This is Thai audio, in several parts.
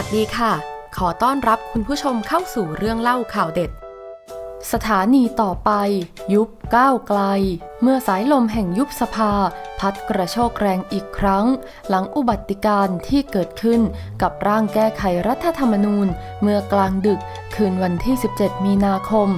วัสดีค่ะ ขอต้อนรับคุณผู้ชมเข้าสู่เรื่องเล่าข่าวเด็ด สถานีต่อไป ยุบ ก้าวไกล เมื่อสายลมแห่งยุบสภา พัดกระโชกแรงอีกครั้ง หลังอุบัติการณ์ที่เกิดขึ้นกับร่างแก้ไขรัฐธรรมนูญ เมื่อกลางดึกคืนวันที่ 17 มีนาคม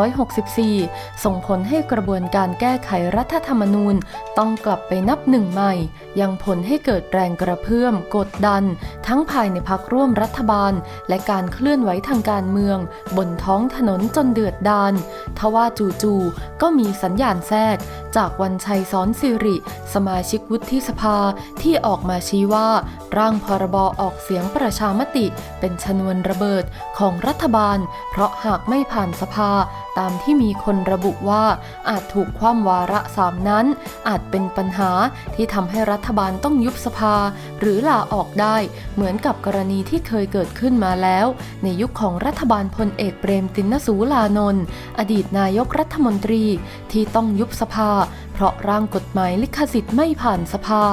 2564 ส่งผลให้กระบวนการแก้ไขรัฐธรรมนูญต้องกลับไปนับหนึ่งใหม่ ยังผลให้เกิดแรงกระเพื่อมกดดัน ทั้งภายในพักร่วมรัฐบาล และการเคลื่อนไหวทางการเมือง บนท้องถนนจนเดือดดาลทว่าจู่ๆก็มีสัญญาณแทรกจากวันชัยซ้อนสิริ สมาชิกวุฒิสภาที่ออกมาชี้ว่า ร่างพรบออกเสียงประชามติ เป็นชนวนระเบิดของรัฐบาล เพราะหากไม่ผ่านสภา ตามที่มีคนระบุว่า อาจถูกคว่ำวาระสามนั้น อาจเป็นปัญหาที่ทำให้รัฐบาลต้องยุบสภา หรือลาออกได้ เหมือนกับกรณีที่เคยเกิดขึ้นมาแล้ว ในยุคของรัฐบาลพลเอกเปรมตินสูลานนท์อดีตนายกรัฐมนตรีที่ต้องยุบสภา啊。 เพราะร่างกฎหมายลิขสิทธิ์ไม่ผ่านสภา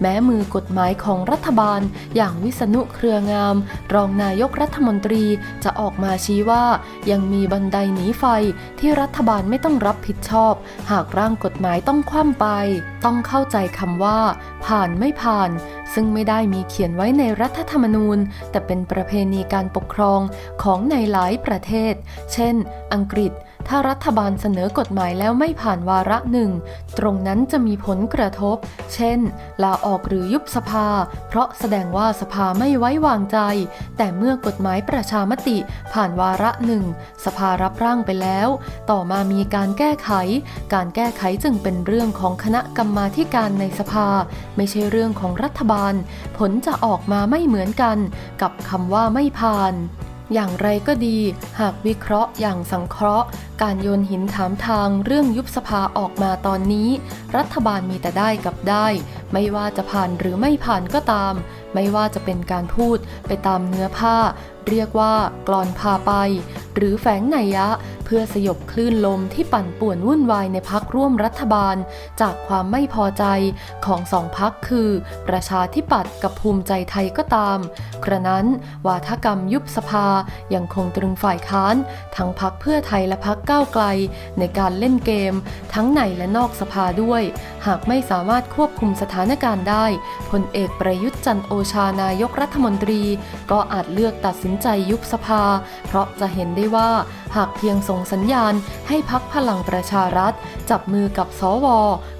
แม้มือกฎหมายของรัฐบาล อย่างวิษณุเครืองาม รองนายกรัฐมนตรีจะออกมาชี้ว่า ยังมีบันไดหนีไฟที่รัฐบาลไม่ต้องรับผิดชอบ หากร่างกฎหมายต้องคว่ำไป ต้องเข้าใจคำว่า ผ่านไม่ผ่าน ซึ่งไม่ได้มีเขียนไว้ในรัฐธรรมนูญ แต่เป็นประเพณีการปกครองของในหลายประเทศ เช่น อังกฤษถ้ารัฐบาลเสนอกฎหมายแล้วไม่ผ่านวาระหนึ่งตรงนั้นจะมีผลกระทบ เช่น ลาออกหรือยุบสภา เพราะแสดงว่าสภาไม่ไว้วางใจ แต่เมื่อกฎหมายประชามติผ่านวาระหนึ่ง สภารับร่างไปแล้ว ต่อมามีการแก้ไข การแก้ไขจึงเป็นเรื่องของคณะกรรมาธิการในสภา ไม่ใช่เรื่องของรัฐบาล ผลจะออกมาไม่เหมือนกัน กับคำว่าไม่ผ่าน อย่างไรก็ดี หากวิเคราะห์อย่างสังเคราะห์ การโยนหินถามทางเรื่องยุบสภาออกมาตอนนี้ รัฐบาลมีแต่ได้กับได้ ไม่ว่าจะผ่านหรือไม่ผ่านก็ตาม ไม่ว่าจะเป็นการพูดไปตามเนื้อผ้า เรียกว่ากลอนพาไป หรือแฝงไนยะ พื่อสยบคลื่นลมที่ปั่นป่วนวุ่นวายในพักร่วมรัฐบาล จากความไม่พอใจของสองพักคือ ประชาธิปัตย์กับภูมิใจไทยก็ตาม กระนั้นวาทกรรมยุบสภายังคงตรึงฝ่ายค้าน ทั้งพักเพื่อไทยและพักก้าวไกล ในการเล่นเกม ทั้งในและนอกสภาด้วย หากไม่สามารถควบคุมสถานการณ์ได้พลเอกประยุทธ์จันโอชานายกรัฐมนตรี ก็อาจเลือกตัดสินใจยุบสภา เพราะจะเห็นได้ว่าหากเพียงส่งสัญญาณให้พักพลังประชารัฐ จับมือกับสว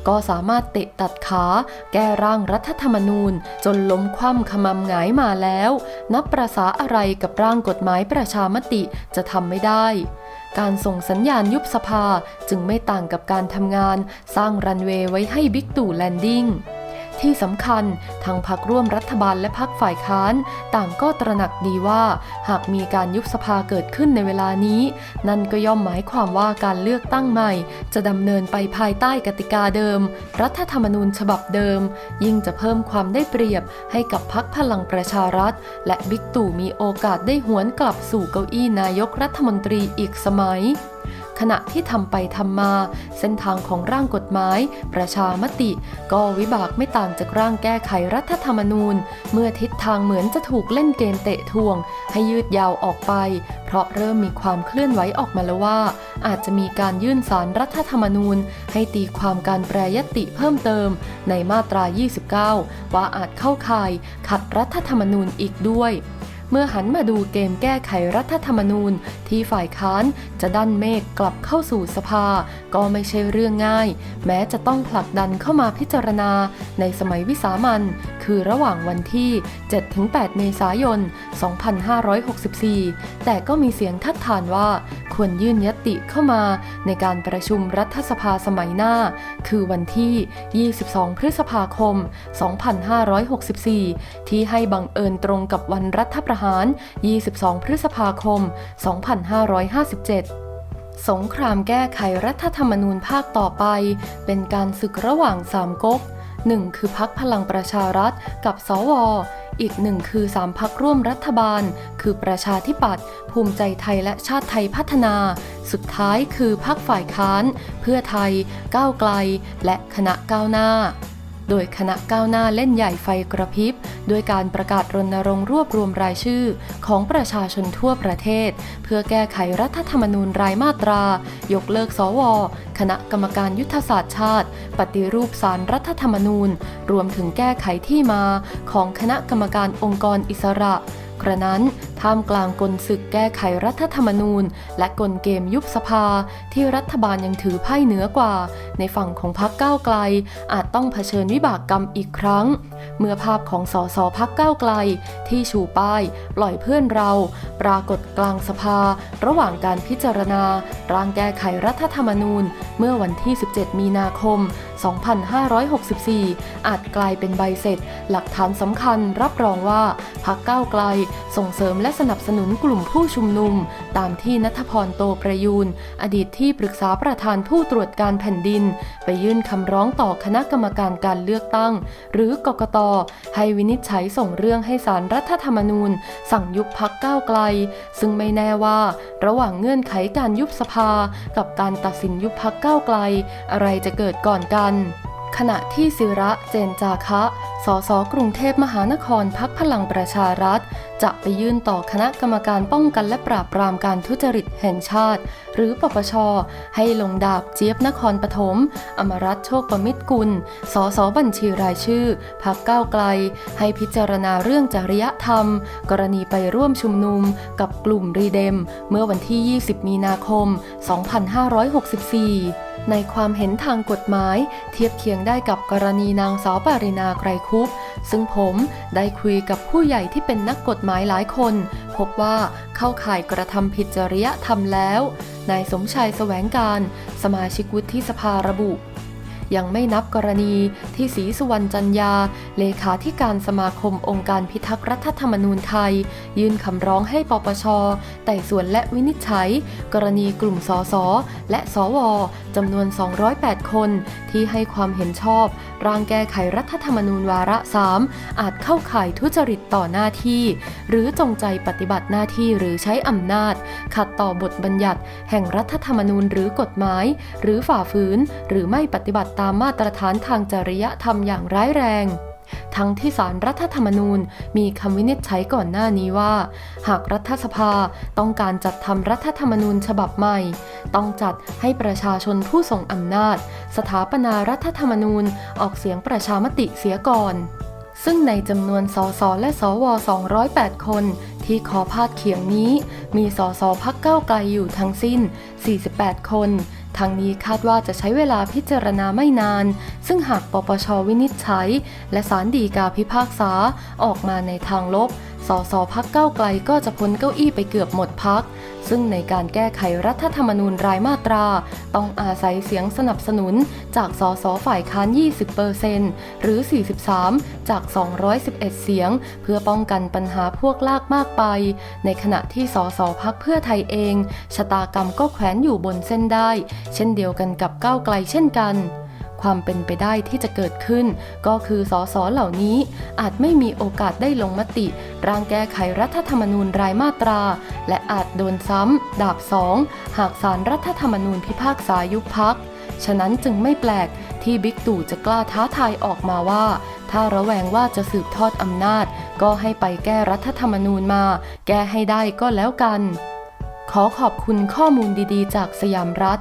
ก็สามารถเตะตัดขา แก้ร่างรัฐธรรมนูญ จนล้มคว่ำขมำหงายมาแล้ว นับประษาอะไรกับร่างกฎหมายประชามติจะทำไม่ได้การส่งสัญญาณยุบสภาจึงไม่ต่างกับการทำงาน สร้างรันเวย์ไว้ให้บิ๊กตู่แลนดิ้ง ที่สำคัญทางพักร่วมรัฐบาลและพักฝ่ายค้าน ต่างก็ตระหนักดีว่า หากมีการยุบสภาเกิดขึ้นในเวลานี้ นั่นก็ย่อมหมายความว่าการเลือกตั้งใหม่ จะดำเนินไปภายใต้กติกาเดิม รัฐธรรมนูญฉบับเดิม ยิ่งจะเพิ่มความได้เปรียบให้กับพักพลังประชารัฐ และบิ๊กตู่มีโอกาสได้หวนกลับสู่เก้าอี้นายกรัฐมนตรีอีกสมัย ขณะที่ทำไปทำมา เส้นทางของร่างกฎหมาย ประชามติ ก็วิบากไม่ต่างจากร่างแก้ไขรัฐธรรมนูญ เมื่อทิศทางเหมือนจะถูกเล่นเกมเตะทวง ให้ยืดยาวออกไป เพราะเริ่มมีความเคลื่อนไหวออกมาแล้วว่า อาจจะมีการยื่นสารรัฐธรรมนูญ ให้ตีความการแปรยติเพิ่มเติม ในมาตรา 29 ว่าอาจเข้าข่ายขัดรัฐธรรมนูญอีกด้วย เมื่อหันมาดูเกมแก้ไขรัฐธรรมนูญ ที่ฝ่ายค้านจะดันเมฆกลับเข้าสู่สภา ก็ไม่ใช่เรื่องง่าย แม้จะต้องผลักดันเข้ามาพิจารณา ในสมัยวิสามันคือระหว่างวันที่ 7-8 เมษายน 2564 แต่ก็มีเสียงทัดทานว่า ควรยื่นยติเข้ามาในการประชุมรัฐสภาสมัยหน้า คือวันที่ 22 พฤษภาคม 2564 ที่ให้บังเอิญตรงกับวันรัฐประหาร 22 พฤษภาคม 2557สงครามแก้ไขรัฐธรรมนูญภาคต่อไป เป็นการศึกระหว่างสามก๊กหนึ่งคือพักพลังประชารัฐกับสว อีกหนึ่งคือสามพักร่วมรัฐบาล คือประชาธิปัตย์ภูมิใจไทยและชาติไทยพัฒนา สุดท้ายคือพักฝ่ายค้าน เพื่อไทย ก้าวไกล และคณะก้าวหน้า โดยคณะก้าวหน้าเล่นใหญ่ไฟกระพริบด้วยการประกาศรณรงค์รวบรวมรายชื่อ ของประชาชนทั่วประเทศ เพื่อแก้ไขรัฐธรรมนูญรายมาตรา ยกเลิกสว คณะกรรมการยุทธศาสตร์ชาติ ปฏิรูปสารรัฐธรรมนูญ รวมถึงแก้ไขที่มา ของคณะกรรมการองค์กรอิสระกระนั้น ท่ามกลางกลศึกแก้ไขรัฐธรรมนูญ และกลเกมยุบสภาที่รัฐบาลยังถือไพ่เหนือกว่า ในฝั่งของพรรคก้าวไกล อาจต้องเผชิญวิบากกรรมอีกครั้ง เมื่อภาพของสสพักก้าวไกล ที่ชูป้าย ปล่อยเพื่อนเรา ปรากฏกลางสภา ระหว่างการพิจารณา ร่างแก้ไขรัฐธรรมนูญ เมื่อวันที่ 17 มีนาคม 2564 อาจกลายเป็นใบเสร็จ หลักฐานสำคัญรับรองว่าพักก้าวไกลส่งเสริมและสนับสนุนกลุ่มผู้ชุมนุม ตามที่นัทพรโตประยูน อดีตที่ปรึกษาประธานผู้ตรวจการแผ่นดิน ไปยื่นคำร้องต่อคณะกรรมการการเลือกตั้ง หรือกกต ให้วินิจฉัยส่งเรื่องให้สารรัฐธรรมนูญ สั่งยุบพักก้าวไกล ซึ่งไม่แน่ว่า ระหว่างเงื่อนไขการยุบสภา กับการตัดสินยุบพักก้าวไกล อะไรจะเกิดก่อนกันขณะที่ศิระเจนจาคะ สสกรุงเทพมหานครพักพลังประชารัฐ จะไปยื่นต่อคณะกรรมการป้องกันและปราบปรามการทุจริตแห่งชาติ หรือปปช ให้ลงดาบเจี๊ยบนครปฐม อมรัตโชคประมิตรกุล สสบัญชีรายชื่อ พักก้าวไกล ให้พิจารณาเรื่องจริยธรรม กรณีไปร่วมชุมนุมกับกลุ่มรีเดม เมื่อวันที่ 20 มีนาคม 2564ในความเห็นทางกฎหมาย เทียบเคียงได้กับกรณีนางสาวปารินาไกรคุป ซึ่งผมได้คุยกับผู้ใหญ่ที่เป็นนักกฎหมายหลายคน พบว่าเข้าข่ายกระทำผิดจริยธรรมแล้ว นายสมชายแสวงการ สมาชิกวุฒิสภาระบุ ยังไม่นับกรณีที่ศรีสุวรรณจันยา เลขาธิการสมาคมองค์การพิทักษ์รัฐธรรมนูญไทย ยื่นคำร้องให้ปปชไต่สวนและวินิจฉัย กรณีกลุ่มสสและสวจำนวน 208 คน ที่ให้ความเห็นชอบ ร่างแก้ไขรัฐธรรมนูญวาระ 3 อาจเข้าข่ายทุจริตต่อหน้าที่ หรือจงใจปฏิบัติหน้าที่หรือใช้อำนาจ ขัดต่อบทบัญญัติ แห่งรัฐธรรมนูญหรือกฎหมาย หรือฝ่าฝืน หรือไม่ปฏิบัติตามมาตรฐานทางจริยธรรมอย่างร้ายแรง ทั้งที่สารรัฐธรรมนูญมีคำวินิจฉัยก่อนหน้านี้ว่า หากรัฐสภาต้องการจัดทำรัฐธรรมนูญฉบับใหม่ ต้องจัดให้ประชาชนผู้ทรงอำนาจ สถาปนารัฐธรรมนูญออกเสียงประชามติเสียก่อนซึ่งในจำนวนสสและสว 208 คน ที่ขอพาดเขียงนี้ มีสสพักเก้าไกลอยู่ทั้งสิ้น 48 คน ทางนี้คาดว่าจะใช้เวลาพิจารณาไม่นาน ซึ่งหากปปชวินิจฉัย และศาลฎีกาพิพากษาออกมาในทางลบ สสพักเก้าไกลก็จะพ้นเก้าอี้ไปเกือบหมดพัก ซึ่งในการแก้ไขรัฐธรรมนูญรายมาตรา ต้องอาศัยเสียงสนับสนุนจากสสฝ่ายค้าน 20%หรือ 43 จาก 211 เสียง เพื่อป้องกันปัญหาพวกลากมากไป ในขณะที่สสพักเพื่อไทยเอง ชะตากรรมก็แขวนอยู่บนเส้นได้ เช่นเดียวกันกับก้าวไกลเช่นกัน ความเป็นไปได้ที่จะเกิดขึ้น ก็คือสสเหล่านี้ อาจไม่มีโอกาสได้ลงมติ ร่างแก้ไขรัฐธรรมนูญรายมาตรา และอาจโดนซ้ำ ดาบสองหากสารรัฐธรรมนูญพิพากษายุบพักฉะนั้นจึงไม่แปลกที่บิ๊กตู่จะกล้าท้าทายออกมาว่า ถ้าระแวงว่าจะสืบทอดอำนาจ ก็ให้ไปแก้รัฐธรรมนูญมา แก้ให้ได้ก็แล้วกัน ขอขอบคุณข้อมูลดีๆ จากสยามรัฐ